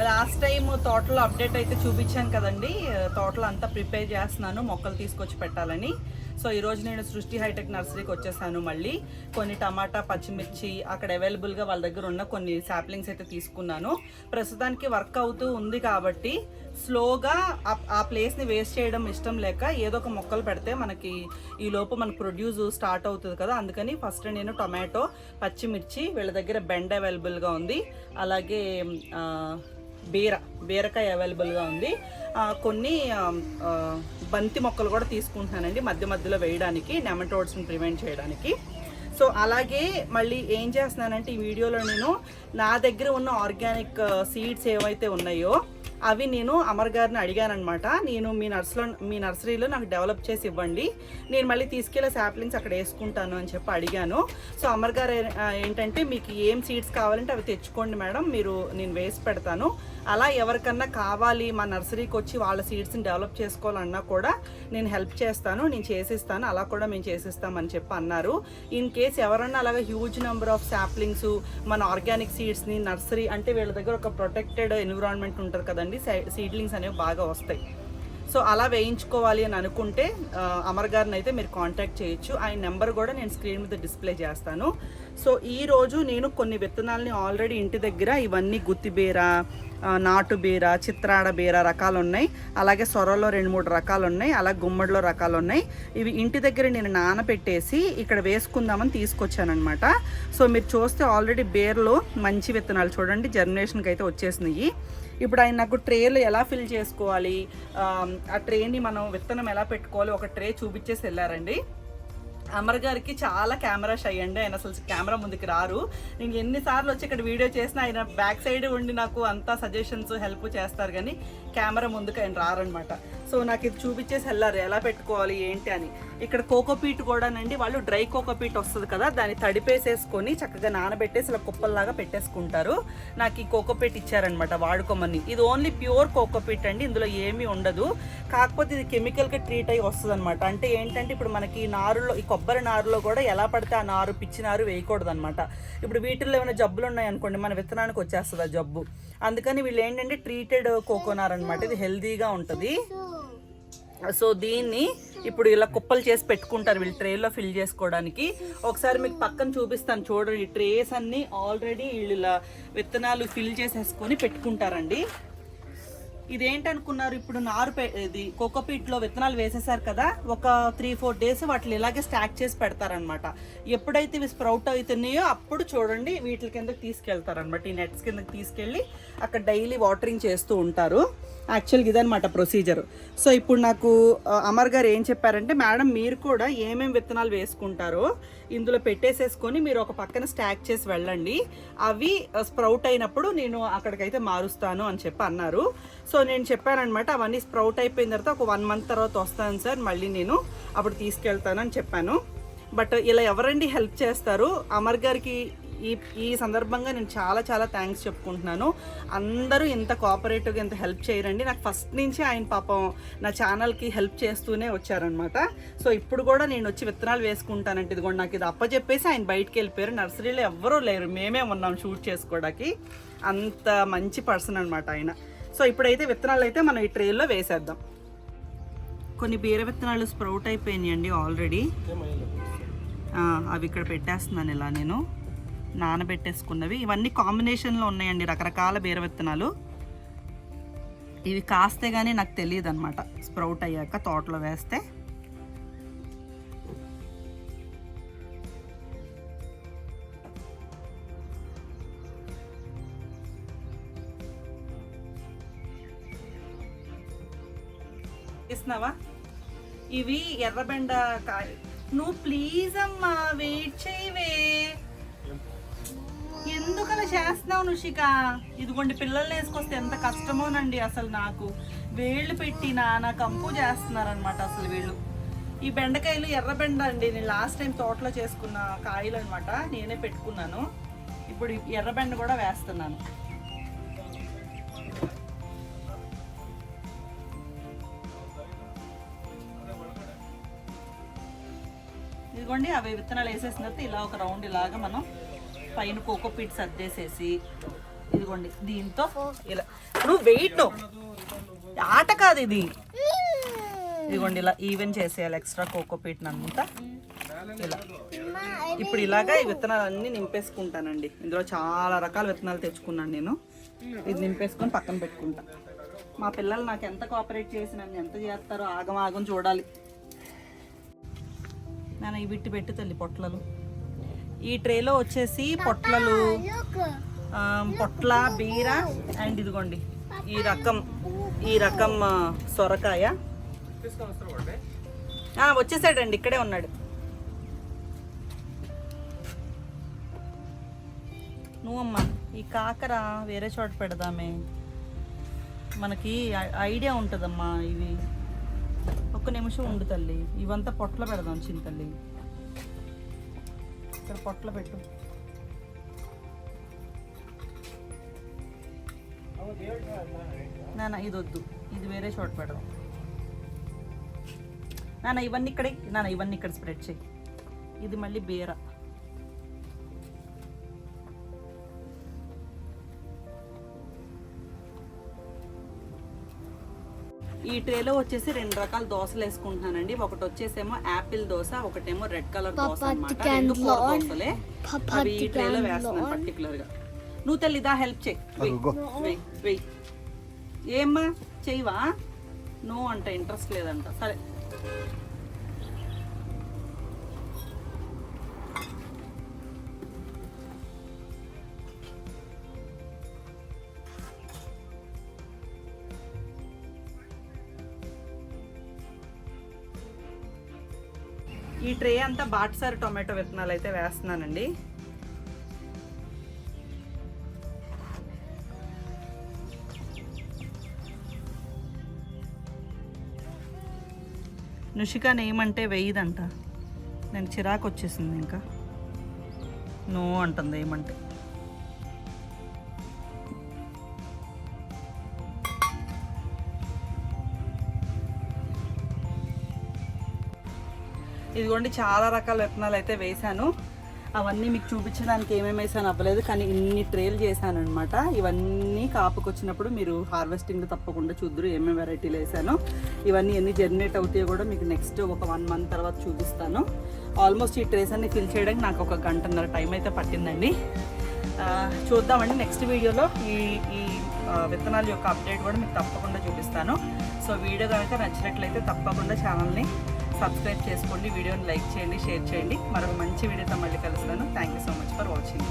Last time తోటలో update అయితే చూపించాను కదండి. తోటలో అంతా ప్రిపేర్ చేస్తున్నాను మొక్కలు తీసుకొచ్చి పెట్టాలని. సో ఈరోజు నేను సృష్టి హైటెక్ నర్సరీకి వచ్చేసాను మళ్ళీ. కొన్ని టమాటా పచ్చిమిర్చి అక్కడ అవైలబుల్గా వాళ్ళ దగ్గర ఉన్న కొన్ని శాప్లింగ్స్ అయితే తీసుకున్నాను. ప్రస్తుతానికి వర్క్ అవుతూ ఉంది కాబట్టి స్లోగా ఆ- ప్లేస్ని వేస్ట్ చేయడం ఇష్టం లేక ఏదో ఒక మొక్కలు పెడితే మనకి ఈ లోపు మనకు ప్రొడ్యూస్ స్టార్ట్ అవుతుంది కదా. అందుకని ఫస్ట్ నేను టొమాటో పచ్చిమిర్చి వీళ్ళ దగ్గర బెండ్ అవైలబుల్గా ఉంది. అలాగే బీర బీరకాయ అవైలబుల్గా ఉంది. కొన్ని బంతి మొక్కలు కూడా తీసుకుంటున్నానండి మధ్య మధ్యలో వేయడానికి నెమటోడ్స్ని ప్రివెంట్ చేయడానికి. సో అలాగే మళ్ళీ ఏం చేస్తున్నానంటే ఈ వీడియోలో నేను నా దగ్గర ఉన్న ఆర్గానిక్ సీడ్స్ ఏవైతే ఉన్నాయో అవి నేను అమర్ గారిని అడిగానమాట నేను మీ నర్స్లో మీ నర్సరీలో నాకు డెవలప్ చేసి ఇవ్వండి. నేను మళ్ళీ తీసుకెళ్ళే శాప్లింగ్స్ అక్కడ వేసుకుంటాను అని చెప్పి అడిగాను. సో అమర్ గారు ఏంటంటే మీకు ఏం సీడ్స్ కావాలంటే అవి తెచ్చుకోండి మేడం మీరు నేను వేసి పెడతాను. అలా ఎవరికన్నా కావాలి మా నర్సరీకి వచ్చి వాళ్ళ సీడ్స్ని డెవలప్ చేసుకోవాలన్నా కూడా నేను హెల్ప్ చేస్తాను నేను చేసిస్తాను అలా కూడా మేము చేసిస్తామని చెప్పి అన్నారు. ఇన్ కేస్ ఎవరన్నా అలాగా హ్యూజ్ నెంబర్ ఆఫ్ శాప్లింగ్స్ మన ఆర్గానిక్ సీడ్స్ని నర్సరీ అంటే వీళ్ళ దగ్గర ఒక ప్రొటెక్టెడ్ ఎన్విరాన్మెంట్ ఉంటుంది కదండి సీడ్లింగ్స్ అనేవి బాగా వస్తాయి. సో అలా వేయించుకోవాలి అని అనుకుంటే అమర్ గారిని అయితే మీరు కాంటాక్ట్ చేయొచ్చు. ఆయన నెంబర్ కూడా నేను స్క్రీన్ మీద డిస్ప్లే చేస్తాను. సో ఈ రోజు నేను కొన్ని విత్తనాలని ఆల్రెడీ ఇంటి దగ్గర ఇవన్నీ గుత్తిబీర ఆ, నాటు బీర చిత్రాడ బీర రకాలు ఉన్నాయి అలాగే సొరలో రెండు మూడు రకాలు ఉన్నాయి అలాగే గుమ్మడిలో రకాలు ఉన్నాయి ఇవి ఇంటి దగ్గర నేను నానబెట్టేసి ఇక్కడ వేసుకుందామని తీసుకొచ్చానమాట సో మీరు చూస్తే ఆల్రెడీ బీరలో మంచి విత్తనాలు చూడండి. జర్మినేషన్కి అయితే వచ్చేసినాయి. ఇప్పుడు ఆయన నాకు ట్రేలు ఎలా ఫిల్ చేసుకోవాలి? ఆ, ట్రేని మనం విత్తనం ఎలా పెట్టుకోవాలి? ఒక ట్రే చూపించేసి వెళ్ళారండి. అమర్ గారికి చాలా కెమెరా షై అండి. ఆయన అసలు కెమెరా ముందుకు రారు. నేను ఎన్నిసార్లు వచ్చి ఇక్కడ వీడియో చేసినా ఆయన బ్యాక్ సైడ్ ఉండి నాకు అంతా సజెషన్స్ హెల్ప్ చేస్తారు కానీ కెమెరా ముందుకు ఆయన రారనమాట సో నాకు ఇది చూపించేసి వెళ్ళారు. ఎలా పెట్టుకోవాలి? ఏంటి అని. ఇక్కడ కోకోపీట్ కూడానండి వాళ్ళు డ్రై కోకోపీట్ వస్తుంది కదా దాన్ని తడిపేసేసుకొని చక్కగా నానబెట్టేసి ఇలా కుప్పల్లాగా పెట్టేసుకుంటారు. నాకు ఈ కోకోపీట్ ఇచ్చారనమాట వాడుకోమని. ఇది ఓన్లీ ప్యూర్ కోకోపీట్ అండి ఇందులో ఏమీ ఉండదు. కాకపోతే ఇది కెమికల్గా ట్రీట్ అయ్యి వస్తుంది అనమాట అంటే ఏంటంటే ఇప్పుడు మనకి ఈ నారులో ఈ కొబ్బరి నారులో కూడా ఎలా పడితే ఆ నారు పిచ్చి నారు వేయకూడదు అనమాట ఇప్పుడు వీటిల్లో ఏమైనా జబ్బులు ఉన్నాయనుకోండి మన విత్తనానికి వచ్చేస్తుంది ఆ జబ్బు. అందుకని వీళ్ళు ఏంటంటే ట్రీటెడ్ కోకోనార్ అనమాట ఇది హెల్దీగా ఉంటుంది. సో దీన్ని ఇప్పుడు ఇలా కుప్పలు చేసి పెట్టుకుంటారు వీళ్ళు ట్రేలో ఫిల్ చేసుకోవడానికి. ఒకసారి మీకు పక్కన చూపిస్తాను చూడండి ట్రేస్ అన్ని ఆల్రెడీ వీళ్ళు ఇలా విత్తనాలు ఫిల్ చేసేసుకొని పెట్టుకుంటారండి. ఇదేంటనుకున్నారు ఇప్పుడు నారు ఇది కోకోపీట్లో విత్తనాలు వేసేసారు కదా ఒక త్రీ ఫోర్ డేస్ వాటిని ఇలాగే స్టాక్ చేసి పెడతారనమాట ఎప్పుడైతే ఇవి స్ప్రౌట్ అవుతున్నాయో అప్పుడు చూడండి వీటి కిందకి తీసుకెళ్తారనమాట ఈ నెట్స్ కిందకి తీసుకెళ్ళి అక్కడ డైలీ వాటరింగ్ చేస్తూ ఉంటారు. యాక్చువల్గా ఇదనమాట ప్రొసీజర్. సో ఇప్పుడు నాకు అమర్ గారు ఏం చెప్పారంటే మేడం మీరు కూడా ఏమేమి విత్తనాలు వేసుకుంటారో ఇందులో పెట్టేసేసుకొని మీరు ఒక పక్కన స్టాక్ చేసి వెళ్ళండి. అవి స్ప్రౌట్ అయినప్పుడు నేను అక్కడికైతే మారుస్తాను అని చెప్పి అన్నారు. సో నేను చెప్పానమాట అవన్నీ స్ప్రౌట్ అయిపోయిన తర్వాత ఒక వన్ మంత్ తర్వాత వస్తాను సార్ మళ్ళీ నేను అప్పుడు తీసుకెళ్తాను అని చెప్పాను. బట్ ఇలా ఎవరండి హెల్ప్ చేస్తారు? అమర్ గారికి ఈ ఈ సందర్భంగా నేను చాలా చాలా థ్యాంక్స్ చెప్పుకుంటున్నాను. అందరూ ఇంత కోఆపరేటివ్గా ఇంత హెల్ప్ చేయరండి. నాకు ఫస్ట్ నుంచి ఆయన పాపం నా ఛానల్కి హెల్ప్ చేస్తూనే వచ్చారనమాట సో ఇప్పుడు కూడా నేను వచ్చి విత్తనాలు వేసుకుంటానంటే ఇదిగోండి నాకు ఇది అప్పచెప్పేసి ఆయన బయటికి వెళ్ళిపోయారు. నర్సరీలో ఎవ్వరూ లేరు. మేమే ఉన్నాం షూట్ చేసుకోవడానికి. అంత మంచి పర్సన్ అనమాట ఆయన. సో ఇప్పుడైతే విత్తనాలు అయితే మనం ఈ ట్రేలో వేసేద్దాం. కొన్ని బీర విత్తనాలు స్ప్రౌట్ అయిపోయినాయండి ఆల్రెడీ అవి ఇక్కడ పెట్టేస్తున్నాను ఇలా నేను. నానబెట్టేసుకున్నవి. ఇవన్నీ కాంబినేషన్లో ఉన్నాయండి రకరకాల బీర విత్తనాలు ఇవి కాస్తే కానీ నాకు తెలియదు అనమాట స్ప్రౌట్ అయ్యాక తోటలో వేస్తే. ఇస్తున్నావా ఇవి ఎర్రబెండ కాయ. నువ్వు ప్లీజ్ అమ్మా వెయిట్ చేయవే. ఎందుకు చేస్తున్నావు నుషిక? ఇదిగోండి పిల్లల్ని వేసుకొస్తే ఎంత కష్టమోనండి అసలు నాకు. వేళ్ళు పెట్టి నా కంపు చేస్తున్నారనమాట అసలు వీళ్ళు. ఈ బెండకాయలు ఎర్ర బెండ అండి నేను లాస్ట్ టైం తోటలో చేసుకున్న కాయలు అనమాట నేనే పెట్టుకున్నాను. ఇప్పుడు ఎర్రబెండ ఎర్ర బెండ కూడా వేస్తున్నాను. ఇదిగోండి అవి విత్తనాలు వేసేసిన తర్వాత ఇలా ఒక రౌండ్ ఇలాగా మనం పైన కోకో పీట్ సర్దేసేసి ఇదిగోండి దీంతో ఇలా. నువ్వు వెయిట్ ఆట కాదు ఇది. ఇదిగోండి ఇలా ఈవెన్ చేసేయాలి ఎక్స్ట్రా కోకోపీట్ అంతా. ఇలా. ఇప్పుడు ఇలాగా ఈ విత్తనాలు అన్ని నింపేసుకుంటానండి. ఇందులో చాలా రకాల విత్తనాలు తెచ్చుకున్నాను నేను. ఇది నింపేసుకొని పక్కన పెట్టుకుంటా. మా పిల్లలు నాకు ఎంత కోఆపరేట్ చేసి నన్ను ఎంత చేస్తారో ఆగం ఆగం చూడాలి. నాన్న ఇవి విట్టి పెట్టు తల్లి పొట్లలు. ఈ ట్రేలో వచ్చేసి పొట్లలు పొట్ల బీర అండ్ ఇదిగోండి ఈ రకం ఈ రకం సొరకాయ. వచ్చేసాడండి ఇక్కడే ఉన్నాడు. నువ్వమ్మా ఈ కాకర వేరే చోట పెడదామే. మనకి ఐ- ఐడియా ఉంటుందమ్మా ఇవి. ఒక్క నిమిషం ఉండు తల్లి ఇవంతా పొట్ల పెడదాం చిన్న తల్లి. ఇక్కడ పొట్టలు పెట్టు. నాన్న ఇది వద్దు ఇది వేరే చోట పెడదాం. నాన్న ఇవన్నీ ఇక్కడే నాన్న ఇవన్నీ ఇక్కడ స్ప్రెడ్ చేయి. ఇది మళ్ళీ బేరా. ఈ ట్రేలో వచ్చేసి రెండు రకాల దోశలు వేసుకుంటున్నానండి. ఒకటి వచ్చేసేమో యాపిల్ దోశ ఒకటేమో రెడ్ కలర్ దోశ అన్నమాట. రెండు కూర దోశలే. అవి ఈ ట్రేలో వేస్తున్నాను పర్టికులర్గా నువ్వు తల్లి ఇదా హెల్ప్ చేయి. ఏమ్మా చెయ్యవా? నో అంట ఇంట్రెస్ట్ లేదంట. సరే. ఈ ట్రే అంతా బాట్సారి టొమాటో విత్తనాలు అయితే వేస్తున్నానండి. నుషిక నేమంటే వెయ్యదంట నేను చిరాకు వచ్చేసింది ఇంకా. నో అంటుంది ఏమంటే. ఇదిగోండి చాలా రకాల విత్తనాలు అయితే వేశాను. అవన్నీ మీకు చూపించడానికి ఏమేమి వేసాను అవ్వలేదు కానీ ఇన్ని ట్రేలు చేశాను అనమాట ఇవన్నీ కాపుకొచ్చినప్పుడు మీరు హార్వెస్టింగ్ తప్పకుండా చూద్దరు ఏమేమి వెరైటీలు వేసాను ఇవన్నీ ఎన్ని జనరేట్ అవుతాయో కూడా మీకు నెక్స్ట్ ఒక వన్ మంత్ తర్వాత చూపిస్తాను. ఆల్మోస్ట్ ఈ ట్రేస్ అన్ని ఫిల్ చేయడానికి నాకు ఒక గంటన్నర టైం అయితే పట్టిందండి. చూద్దామండి నెక్స్ట్ వీడియోలో ఈ ఈ విత్తనాల యొక్క అప్డేట్ కూడా మీకు తప్పకుండా చూపిస్తాను. సో వీడియో కనుక నచ్చినట్లయితే తప్పకుండా ఛానల్ని సబ్స్క్రైబ్ చేసుకోండి వీడియోని లైక్ చేయండి షేర్ చేయండి. మరొక మంచి వీడియోతో మళ్ళీ కలుస్తాను. Thank you so much for watching